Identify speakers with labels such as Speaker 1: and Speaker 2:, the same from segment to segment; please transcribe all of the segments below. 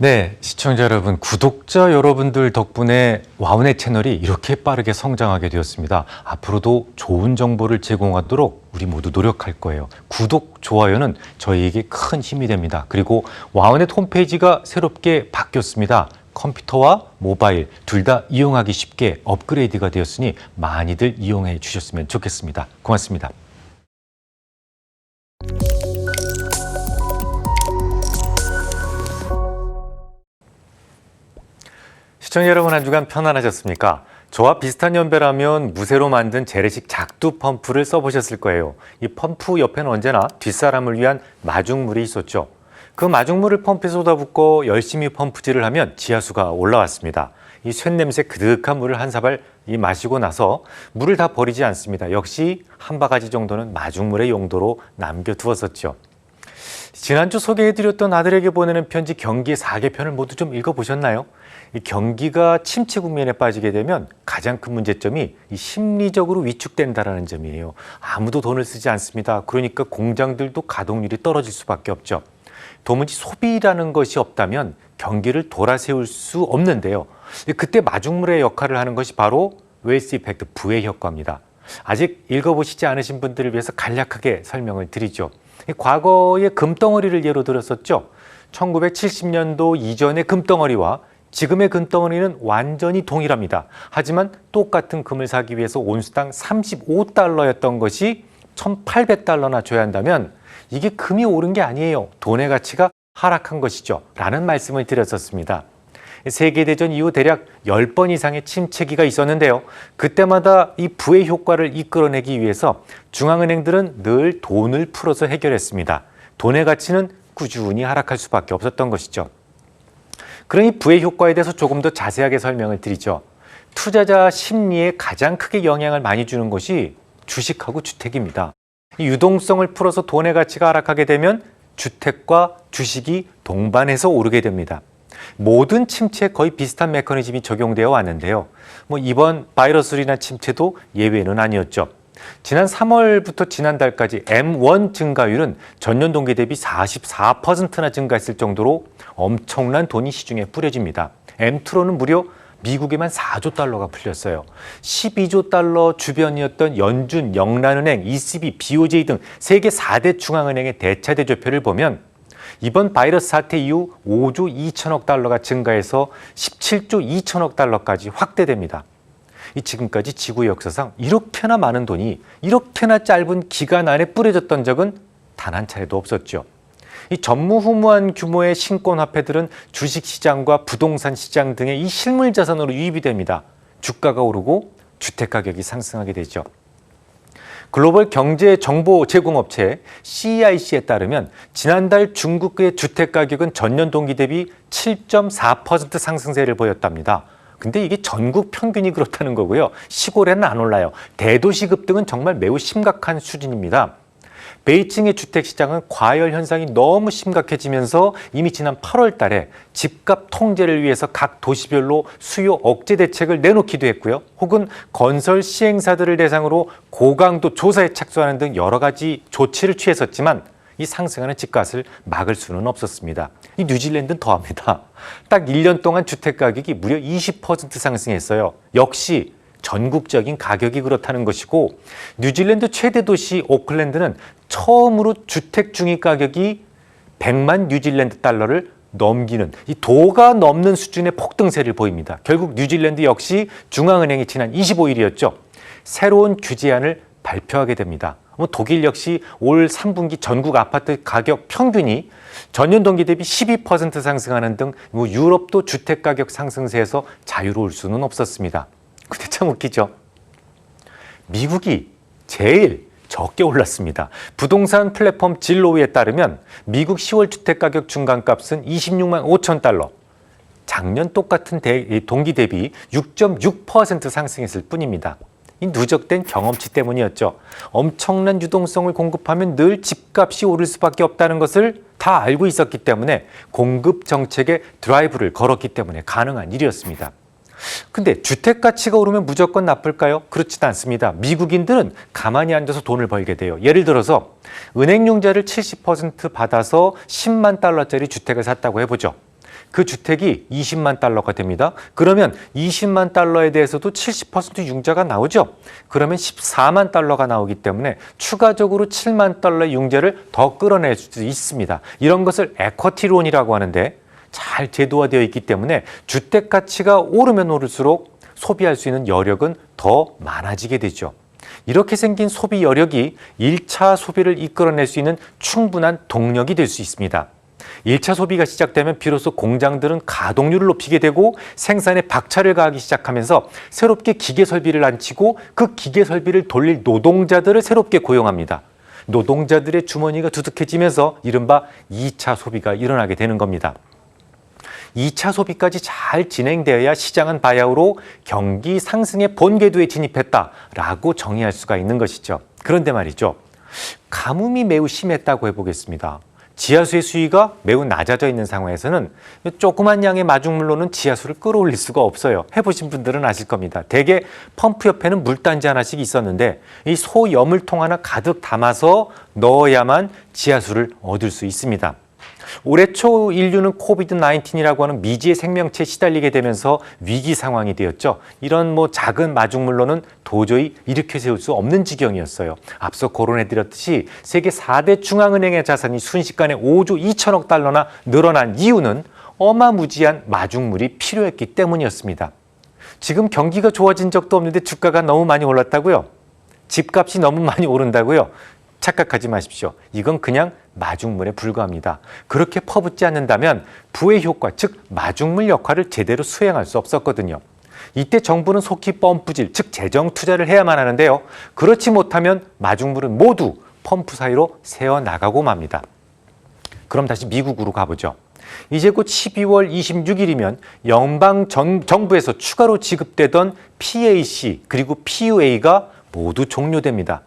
Speaker 1: 네, 시청자 여러분, 구독자 여러분들 덕분에 와우넷 채널이 이렇게 빠르게 성장하게 되었습니다. 앞으로도 좋은 정보를 제공하도록 우리 모두 노력할 거예요. 구독, 좋아요는 저희에게 큰 힘이 됩니다. 그리고 와우넷 홈페이지가 새롭게 바뀌었습니다. 컴퓨터와 모바일 둘 다 이용하기 쉽게 업그레이드가 되었으니 많이들 이용해 주셨으면 좋겠습니다. 고맙습니다. 시청자 여러분 한 주간 편안하셨습니까? 저와 비슷한 연배라면 무쇠로 만든 재래식 작두 펌프를 써보셨을 거예요. 이 펌프 옆에는 언제나 뒷사람을 위한 마중물이 있었죠. 그 마중물을 펌프에 쏟아붓고 열심히 펌프질을 하면 지하수가 올라왔습니다. 이 쇳냄새 그득한 물을 한 사발 이 마시고 나서 물을 다 버리지 않습니다. 역시 한 바가지 정도는 마중물의 용도로 남겨두었었죠. 지난주 소개해드렸던 아들에게 보내는 편지 경기 4개편을 모두 좀 읽어보셨나요? 이 경기가 침체 국면에 빠지게 되면 가장 큰 문제점이 이 심리적으로 위축된다라는 점이에요. 아무도 돈을 쓰지 않습니다. 그러니까 공장들도 가동률이 떨어질 수밖에 없죠. 도무지 소비라는 것이 없다면 경기를 돌아세울 수 없는데요. 그때 마중물의 역할을 하는 것이 바로 웨이스 이펙트 부의 효과입니다. 아직 읽어보시지 않으신 분들을 위해서 간략하게 설명을 드리죠. 과거의 금덩어리를 예로 들었었죠. 1970년도 이전의 금덩어리와 지금의 금덩어리는 완전히 동일합니다. 하지만 똑같은 금을 사기 위해서 온수당 35달러였던 것이 1,800달러나 줘야 한다면 이게 금이 오른 게 아니에요. 돈의 가치가 하락한 것이죠. 라는 말씀을 드렸었습니다. 세계대전 이후 대략 10번 이상의 침체기가 있었는데요. 그때마다 이 부의 효과를 이끌어내기 위해서 중앙은행들은 늘 돈을 풀어서 해결했습니다. 돈의 가치는 꾸준히 하락할 수밖에 없었던 것이죠. 그러니 부의 효과에 대해서 조금 더 자세하게 설명을 드리죠. 투자자 심리에 가장 크게 영향을 많이 주는 것이 주식하고 주택입니다. 이 유동성을 풀어서 돈의 가치가 하락하게 되면 주택과 주식이 동반해서 오르게 됩니다. 모든 침체에 거의 비슷한 메커니즘이 적용되어 왔는데요. 뭐 이번 바이러스로 인한 침체도 예외는 아니었죠. 지난 3월부터 지난달까지 M1 증가율은 전년 동기 대비 44%나 증가했을 정도로 엄청난 돈이 시중에 뿌려집니다. M2로는 무려 미국에만 4조 달러가 풀렸어요. 12조 달러 주변이었던 연준, 영란은행, ECB, BOJ 등 세계 4대 중앙은행의 대차 대조표를 보면 이번 바이러스 사태 이후 5조 2천억 달러가 증가해서 17조 2천억 달러까지 확대됩니다. 이 지금까지 지구 역사상 이렇게나 많은 돈이 이렇게나 짧은 기간 안에 뿌려졌던 적은 단 한 차례도 없었죠. 이 전무후무한 규모의 신권 화폐들은 주식 시장과 부동산 시장 등의 이 실물 자산으로 유입이 됩니다. 주가가 오르고 주택 가격이 상승하게 되죠. 글로벌 경제 정보 제공 업체 CIC에 따르면 지난달 중국의 주택 가격은 전년 동기 대비 7.4% 상승세를 보였답니다. 근데 이게 전국 평균이 그렇다는 거고요. 시골에는 안 올라요. 대도시 급등은 정말 매우 심각한 수준입니다. 베이징의 주택 시장은 과열 현상이 너무 심각해지면서 이미 지난 8월 달에 집값 통제를 위해서 각 도시별로 수요 억제 대책을 내놓기도 했고요. 혹은 건설 시행사들을 대상으로 고강도 조사에 착수하는 등 여러 가지 조치를 취했었지만 이 상승하는 집값을 막을 수는 없었습니다. 이 뉴질랜드는 더합니다. 딱 1년 동안 주택 가격이 무려 20% 상승했어요. 역시 전국적인 가격이 그렇다는 것이고 뉴질랜드 최대 도시 오클랜드는 처음으로 주택 중위 가격이 100만 뉴질랜드 달러를 넘기는 이 도가 넘는 수준의 폭등세를 보입니다. 결국 뉴질랜드 역시 중앙은행이 지난 25일이었죠. 새로운 규제안을 발표하게 됩니다. 뭐 독일 역시 올 3분기 전국 아파트 가격 평균이 전년 동기 대비 12% 상승하는 등 뭐 유럽도 주택 가격 상승세에서 자유로울 수는 없었습니다. 근데 참 웃기죠. 미국이 제일 적게 올랐습니다. 부동산 플랫폼 진로우에 따르면 미국 10월 주택 가격 중간값은 26만 5천 달러. 작년 똑같은 대, 동기 대비 6.6% 상승했을 뿐입니다. 이 누적된 경험치 때문이었죠. 엄청난 유동성을 공급하면 늘 집값이 오를 수밖에 없다는 것을 다 알고 있었기 때문에 공급 정책에 드라이브를 걸었기 때문에 가능한 일이었습니다. 근데 주택 가치가 오르면 무조건 나쁠까요? 그렇지도 않습니다. 미국인들은 가만히 앉아서 돈을 벌게 돼요. 예를 들어서 은행 융자를 70% 받아서 10만 달러짜리 주택을 샀다고 해보죠. 그 주택이 20만 달러가 됩니다. 그러면 20만 달러에 대해서도 70% 융자가 나오죠. 그러면 14만 달러가 나오기 때문에 추가적으로 7만 달러의 융자를 더 끌어낼 수 있습니다. 이런 것을 에쿼티론이라고 하는데 잘 제도화되어 있기 때문에 주택 가치가 오르면 오를수록 소비할 수 있는 여력은 더 많아지게 되죠. 이렇게 생긴 소비 여력이 1차 소비를 이끌어낼 수 있는 충분한 동력이 될 수 있습니다. 1차 소비가 시작되면 비로소 공장들은 가동률을 높이게 되고 생산에 박차를 가하기 시작하면서 새롭게 기계 설비를 안치고 그 기계 설비를 돌릴 노동자들을 새롭게 고용합니다. 노동자들의 주머니가 두둑해지면서 이른바 2차 소비가 일어나게 되는 겁니다. 2차 소비까지 잘 진행되어야 시장은 바야흐로 경기 상승의 본궤도에 진입했다라고 정의할 수가 있는 것이죠. 그런데 말이죠. 가뭄이 매우 심했다고 해보겠습니다. 지하수의 수위가 매우 낮아져 있는 상황에서는 조그만 양의 마중물로는 지하수를 끌어올릴 수가 없어요. 해보신 분들은 아실 겁니다. 대개 펌프 옆에는 물단지 하나씩 있었는데 이 소염물통 하나 가득 담아서 넣어야만 지하수를 얻을 수 있습니다. 올해 초 인류는 코비드 19이라고 하는 미지의 생명체에 시달리게 되면서 위기 상황이 되었죠. 이런 뭐 작은 마중물로는 도저히 일으켜 세울 수 없는 지경이었어요. 앞서 거론해 드렸듯이 세계 4대 중앙은행의 자산이 순식간에 5조 2천억 달러나 늘어난 이유는 어마무지한 마중물이 필요했기 때문이었습니다. 지금 경기가 좋아진 적도 없는데 주가가 너무 많이 올랐다고요? 집값이 너무 많이 오른다고요? 착각하지 마십시오. 이건 그냥 마중물에 불과합니다. 그렇게 퍼붓지 않는다면 부의 효과, 즉 마중물 역할을 제대로 수행할 수 없었거든요. 이때 정부는 속히 펌프질, 즉 재정 투자를 해야만 하는데요. 그렇지 못하면 마중물은 모두 펌프 사이로 새어 나가고 맙니다. 그럼 다시 미국으로 가보죠. 이제 곧 12월 26일이면 연방 정, 정부에서 추가로 지급되던 PAC 그리고 PUA가 모두 종료됩니다.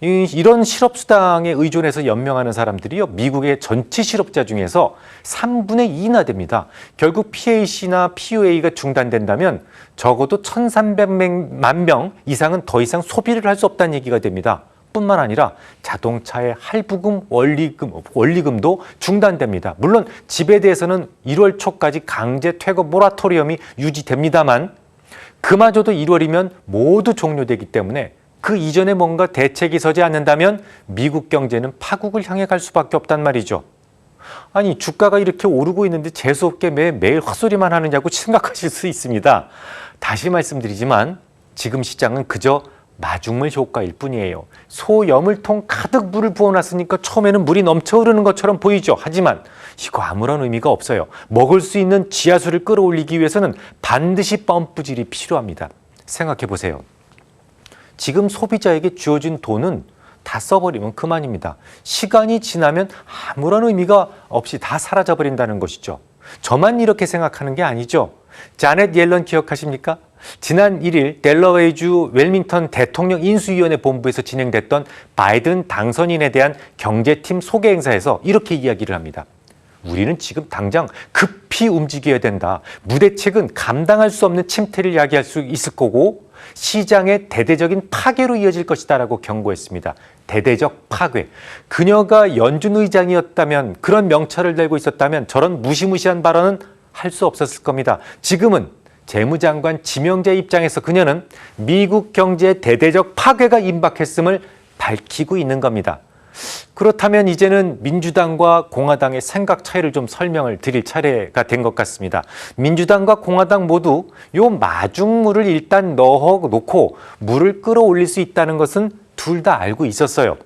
Speaker 1: 이- 이런 실업수당에 의존해서 연명하는 사람들이요, 미국의 전체 실업자 중에서 3분의 2나 됩니다. 결국 PAC나 PUA가 중단된다면 적어도 1,300만 명 이상은 더 이상 소비를 할 수 없다는 얘기가 됩니다. 뿐만 아니라 자동차의 할부금, 원리금, 원리금도 중단됩니다. 물론 집에 대해서는 1월 초까지 강제 퇴거 모라토리엄이 유지됩니다만 그마저도 1월이면 모두 종료되기 때문에 그 이전에 뭔가 대책이 서지 않는다면 미국 경제는 파국을 향해 갈 수밖에 없단 말이죠. 아니 주가가 이렇게 오르고 있는데 재수없게 매, 매일 헛소리만 하느냐고 생각하실 수 있습니다. 다시 말씀드리지만 지금 시장은 그저 마중물 효과일 뿐이에요. 소염물통 가득 물을 부어놨으니까 처음에는 물이 넘쳐 흐르는 것처럼 보이죠. 하지만 이거 아무런 의미가 없어요. 먹을 수 있는 지하수를 끌어올리기 위해서는 반드시 펌프질이 필요합니다. 생각해 보세요. 지금 소비자에게 주어진 돈은 다 써버리면 그만입니다. 시간이 지나면 아무런 의미가 없이 다 사라져버린다는 것이죠. 저만 이렇게 생각하는 게 아니죠. 자넷 옐런 기억하십니까? 지난 1일 델러웨이주 웰밍턴 대통령 인수위원회 본부에서 진행됐던 바이든 당선인에 대한 경제팀 소개 행사에서 이렇게 이야기를 합니다. 우리는 지금 당장 급히 움직여야 된다. 무대책은 감당할 수 없는 침태를 야기할 수 있을 거고 시장의 대대적인 파괴로 이어질 것이다라고 경고했습니다. 대대적 파괴. 그녀가 연준 의장이었다면 그런 명찰을 달고 있었다면 저런 무시무시한 발언은 할 수 없었을 겁니다. 지금은 재무장관 지명자 입장에서 그녀는 미국 경제의 대대적 파괴가 임박했음을 밝히고 있는 겁니다. 그렇다면 이제는 민주당과 공화당의 생각 차이를 좀 설명을 드릴 차례가 된 것 같습니다. 민주당과 공화당 모두 요 마중물을 일단 넣어 놓고 물을 끌어올릴 수 있다는 것은 둘 다 알고 있었어요.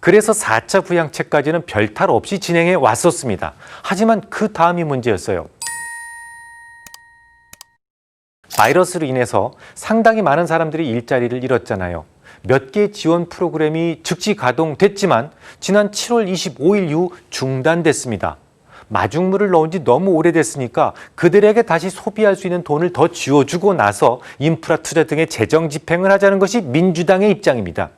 Speaker 1: 그래서 4차 부양책까지는 별탈 없이 진행해 왔었습니다. 하지만 그 다음이 문제였어요. 바이러스로 인해서 상당히 많은 사람들이 일자리를 잃었잖아요. 몇 개 지원 프로그램이 즉시 가동됐지만 지난 7월 25일 이후 중단됐습니다. 마중물을 넣은 지 너무 오래됐으니까 그들에게 다시 소비할 수 있는 돈을 더 쥐어주고 나서 인프라 투자 등의 재정 집행을 하자는 것이 민주당의 입장입니다.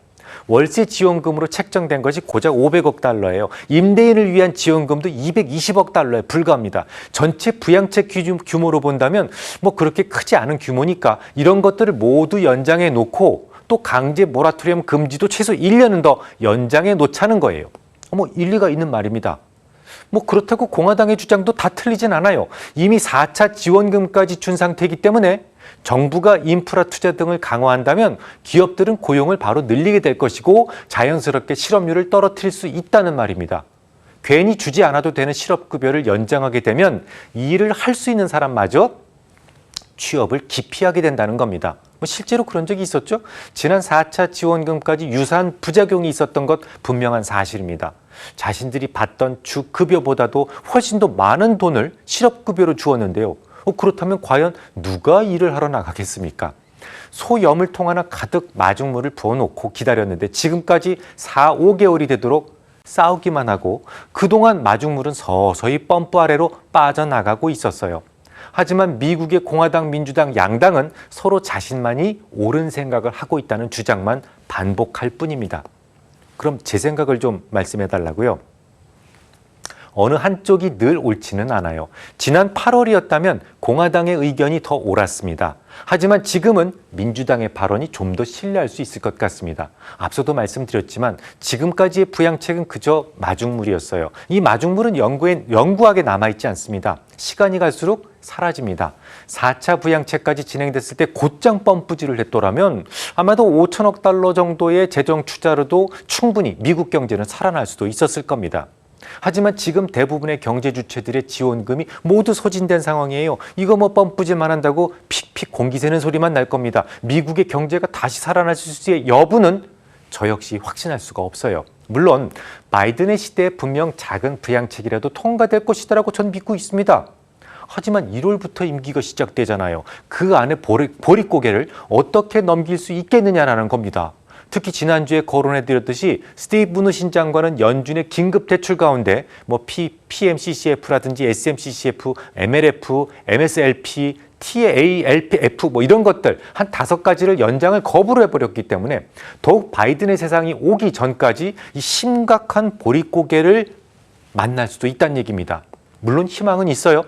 Speaker 1: 월세 지원금으로 책정된 것이 고작 500억 달러예요. 임대인을 위한 지원금도 220억 달러에 불과합니다. 전체 부양책 규- 규모로 본다면 뭐 그렇게 크지 않은 규모니까 이런 것들을 모두 연장해 놓고 또 강제 모라토리엄 금지도 최소 1년은 더 연장해 놓자는 거예요. 어머 일리가 있는 말입니다. 뭐 그렇다고 공화당의 주장도 다 틀리진 않아요. 이미 4차 지원금까지 준 상태이기 때문에 정부가 인프라 투자 등을 강화한다면 기업들은 고용을 바로 늘리게 될 것이고 자연스럽게 실업률을 떨어뜨릴 수 있다는 말입니다. 괜히 주지 않아도 되는 실업급여를 연장하게 되면 이 일을 할 수 있는 사람마저 취업을 기피하게 된다는 겁니다. 뭐 실제로 그런 적이 있었죠? 지난 4차 지원금까지 유사한 부작용이 있었던 것 분명한 사실입니다. 자신들이 받던 주 급여보다도 훨씬 더 많은 돈을 실업급여로 주었는데요. 어, 그렇다면 과연 누가 일을 하러 나가겠습니까? 소염을통 하나 가득 마중물을 부어놓고 기다렸는데 지금까지 4, 5개월이 되도록 싸우기만 하고 그동안 마중물은 서서히 펌프 아래로 빠져나가고 있었어요. 하지만 미국의 공화당, 민주당 양당은 서로 자신만이 옳은 생각을 하고 있다는 주장만 반복할 뿐입니다. 그럼 제 생각을 좀 말씀해 달라고요. 어느 한쪽이 늘 옳지는 않아요. 지난 8월이었다면 공화당의 의견이 더 옳았습니다. 하지만 지금은 민주당의 발언이 좀 더 신뢰할 수 있을 것 같습니다. 앞서도 말씀드렸지만 지금까지의 부양책은 그저 마중물이었어요. 이 마중물은 연구에, 연구하게 남아있지 않습니다. 시간이 갈수록 사라집니다. 4차 부양책까지 진행됐을 때 곧장 펌프질을 했더라면 아마도 5천억 달러 정도의 재정 투자로도 충분히 미국 경제는 살아날 수도 있었을 겁니다. 하지만 지금 대부분의 경제 주체들의 지원금이 모두 소진된 상황이에요. 이거 뭐 펌프질만 한다고 픽픽 공기 새는 소리만 날 겁니다. 미국의 경제가 다시 살아날 수 있을 여부는 저 역시 확신할 수가 없어요. 물론 바이든의 시대에 분명 작은 부양책이라도 통과될 것이다라고 전 믿고 있습니다. 하지만 1월부터 임기가 시작되잖아요. 그 안에 보릿고개를 어떻게 넘길 수 있겠느냐라는 겁니다. 특히 지난주에 거론해 드렸듯이 스티브 무누신 장관은 연준의 긴급 대출 가운데 뭐 P, PMCCF라든지 SMCCF, MLF, MSLP, TALPF 뭐 이런 것들 한 다섯 가지를 연장을 거부를 해버렸기 때문에 더욱 바이든의 세상이 오기 전까지 이 심각한 보릿고개를 만날 수도 있다는 얘기입니다. 물론 희망은 있어요.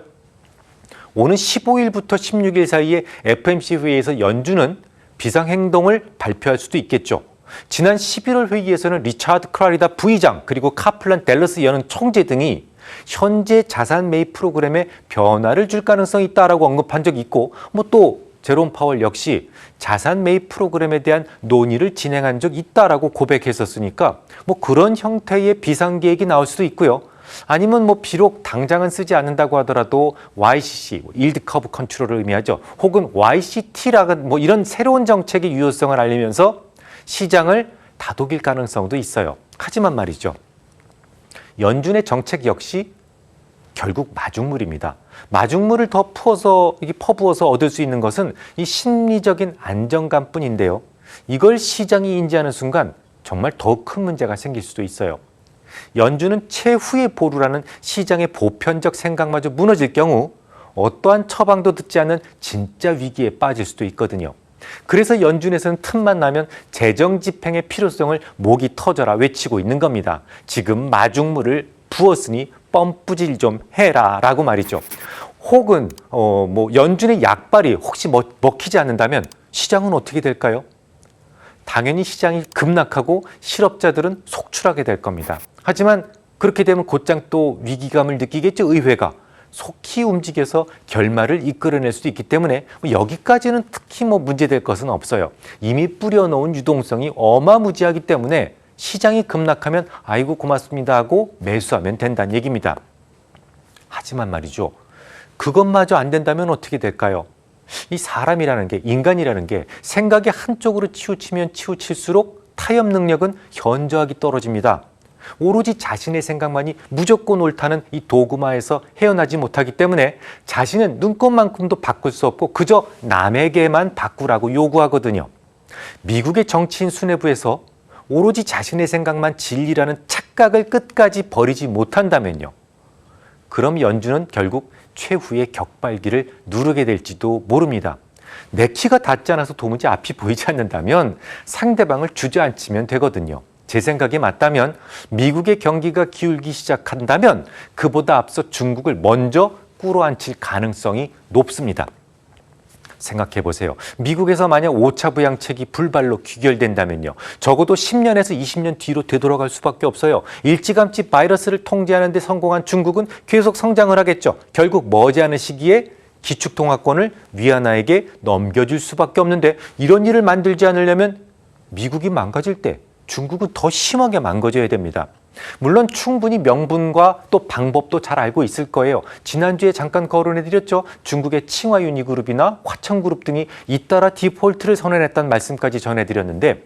Speaker 1: 오는 15일부터 16일 사이에 FMC 회의에서 연준은 비상행동을 발표할 수도 있겠죠. 지난 11월 회의에서는 리차드 크라리다 부의장 그리고 카플란 델러스 여는 총재 등이 현재 자산 매입 프로그램에 변화를 줄 가능성이 있다라고 언급한 적이 있고 뭐 또 제롬 파월 역시 자산 매입 프로그램에 대한 논의를 진행한 적이 있다라고 고백했었으니까 뭐 그런 형태의 비상 계획이 나올 수도 있고요. 아니면 뭐 비록 당장은 쓰지 않는다고 하더라도 YCC, 일드 커브 컨트롤을 의미하죠. 혹은 YCT라는 뭐 이런 새로운 정책의 유효성을 알리면서 시장을 다독일 가능성도 있어요. 하지만 말이죠. 연준의 정책 역시 결국 마중물입니다. 마중물을 더 부어서 퍼부어서 얻을 수 있는 것은 이 심리적인 안정감뿐인데요. 이걸 시장이 인지하는 순간 정말 더 큰 문제가 생길 수도 있어요. 연준은 최후의 보루라는 시장의 보편적 생각마저 무너질 경우 어떠한 처방도 듣지 않는 진짜 위기에 빠질 수도 있거든요. 그래서 연준에서는 틈만 나면 재정 집행의 필요성을 목이 터져라 외치고 있는 겁니다. 지금 마중물을 부었으니 펌프질 좀 해라 라고 말이죠. 혹은 어 뭐 연준의 약발이 혹시 먹, 먹히지 않는다면 시장은 어떻게 될까요? 당연히 시장이 급락하고 실업자들은 속출하게 될 겁니다. 하지만 그렇게 되면 곧장 또 위기감을 느끼겠죠, 의회가. 속히 움직여서 결말을 이끌어낼 수도 있기 때문에 뭐 여기까지는 특히 뭐 문제될 것은 없어요. 이미 뿌려놓은 유동성이 어마무지하기 때문에 시장이 급락하면 아이고 고맙습니다 하고 매수하면 된다는 얘기입니다. 하지만 말이죠. 그것마저 안 된다면 어떻게 될까요? 이 사람이라는 게 인간이라는 게 생각이 한쪽으로 치우치면 치우칠수록 타협 능력은 현저하게 떨어집니다. 오로지 자신의 생각만이 무조건 옳다는 이 도구마에서 헤어나지 못하기 때문에 자신은 눈꽃만큼도 바꿀 수 없고 그저 남에게만 바꾸라고 요구하거든요. 미국의 정치인 수뇌부에서 오로지 자신의 생각만 진리라는 착각을 끝까지 버리지 못한다면요. 그럼 연준은 결국 최후의 격발기를 누르게 될지도 모릅니다. 내 키가 닿지 않아서 도무지 앞이 보이지 않는다면 상대방을 주저앉히면 되거든요. 제 생각이 맞다면 미국의 경기가 기울기 시작한다면 그보다 앞서 중국을 먼저 꿇어앉힐 가능성이 높습니다. 생각해 보세요. 미국에서 만약 5차 부양책이 불발로 귀결된다면요. 적어도 10년에서 20년 뒤로 되돌아갈 수밖에 없어요. 일찌감치 바이러스를 통제하는 데 성공한 중국은 계속 성장을 하겠죠. 결국 머지않은 시기에 기축통화권을 위안화에게 넘겨줄 수밖에 없는데 이런 일을 만들지 않으려면 미국이 망가질 때 중국은 더 심하게 망가져야 됩니다. 물론 충분히 명분과 또 방법도 잘 알고 있을 거예요. 지난주에 잠깐 거론해드렸죠. 중국의 칭화 유니그룹이나 화천그룹 등이 잇따라 디폴트를 선언했다는 말씀까지 전해드렸는데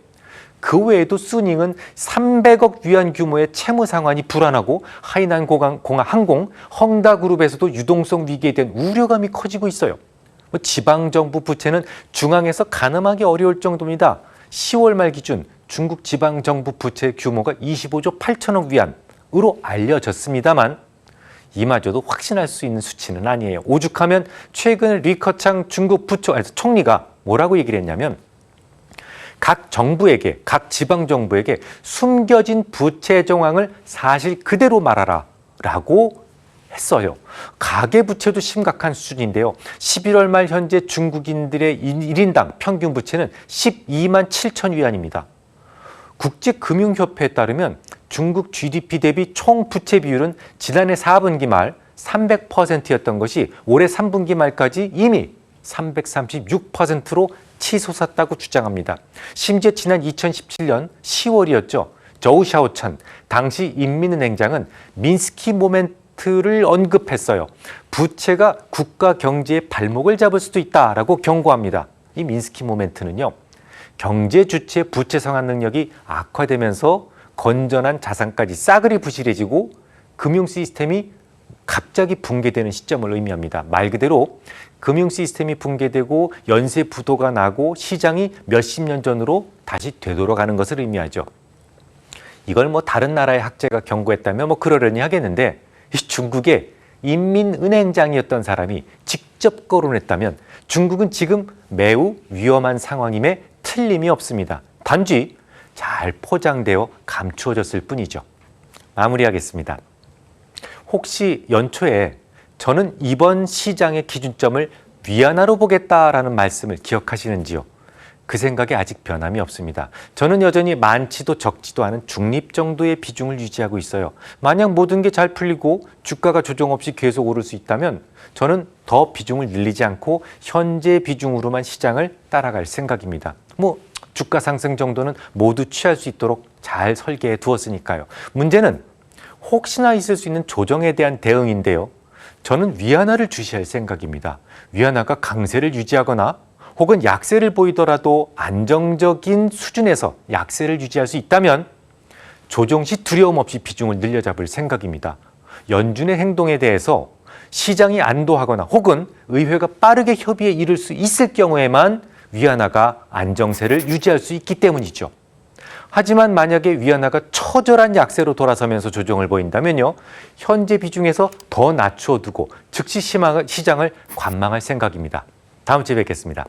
Speaker 1: 그 외에도 수닝은 300억 위안 규모의 채무 상환이 불안하고 하이난 공항, 공항 항공, 헝다그룹에서도 유동성 위기에 대한 우려감이 커지고 있어요. 뭐 지방정부 부채는 중앙에서 가늠하기 어려울 정도입니다. 10월 말 기준 중국 지방정부 부채 규모가 25조 8천억 위안으로 알려졌습니다만 이마저도 확신할 수 있는 수치는 아니에요. 오죽하면 최근 리커창 중국 부처 총리가 뭐라고 얘기를 했냐면 각 정부에게 각 지방 정부에게 숨겨진 부채 정황을 사실 그대로 말하라라고 했어요. 가계 부채도 심각한 수준인데요. 11월 말 현재 중국인들의 1인당 평균 부채는 12만 7천 위안입니다. 국제금융협회에 따르면 중국 GDP 대비 총 부채 비율은 지난해 4분기 말 300%였던 것이 올해 3분기 말까지 이미 336%로 치솟았다고 주장합니다. 심지어 지난 2017년 10월이었죠. 저우 샤오천 당시 인민은행장은 민스키 모멘트를 언급했어요. 부채가 국가 경제의 발목을 잡을 수도 있다라고 경고합니다. 이 민스키 모멘트는요. 경제 주체 부채 상환 능력이 악화되면서 건전한 자산까지 싸그리 부실해지고 금융 시스템이 갑자기 붕괴되는 시점을 의미합니다. 말 그대로 금융 시스템이 붕괴되고 연쇄 부도가 나고 시장이 몇십 년 전으로 다시 되돌아가는 것을 의미하죠. 이걸 뭐 다른 나라의 학자가 경고했다면 뭐 그러려니 하겠는데 이 중국의 인민은행장이었던 사람이 직접 거론했다면 중국은 지금 매우 위험한 상황임에 틀림이 없습니다. 단지 잘 포장되어 감추어졌을 뿐이죠. 마무리하겠습니다. 혹시 연초에 저는 이번 시장의 기준점을 위안화로 보겠다라는 말씀을 기억하시는지요? 그 생각에 아직 변함이 없습니다. 저는 여전히 많지도 적지도 않은 중립 정도의 비중을 유지하고 있어요. 만약 모든 게 잘 풀리고 주가가 조정 없이 계속 오를 수 있다면 저는 더 비중을 늘리지 않고 현재 비중으로만 시장을 따라갈 생각입니다. 뭐 주가 상승 정도는 모두 취할 수 있도록 잘 설계해 두었으니까요. 문제는 혹시나 있을 수 있는 조정에 대한 대응인데요. 저는 위안화를 주시할 생각입니다. 위안화가 강세를 유지하거나 혹은 약세를 보이더라도 안정적인 수준에서 약세를 유지할 수 있다면 조정 시 두려움 없이 비중을 늘려잡을 생각입니다. 연준의 행동에 대해서 시장이 안도하거나 혹은 의회가 빠르게 협의에 이를 수 있을 경우에만 위안화가 안정세를 유지할 수 있기 때문이죠. 하지만 만약에 위안화가 처절한 약세로 돌아서면서 조정을 보인다면요. 현재 비중에서 더 낮추어 두고 즉시 시장을 관망할 생각입니다. 다음 주에 뵙겠습니다.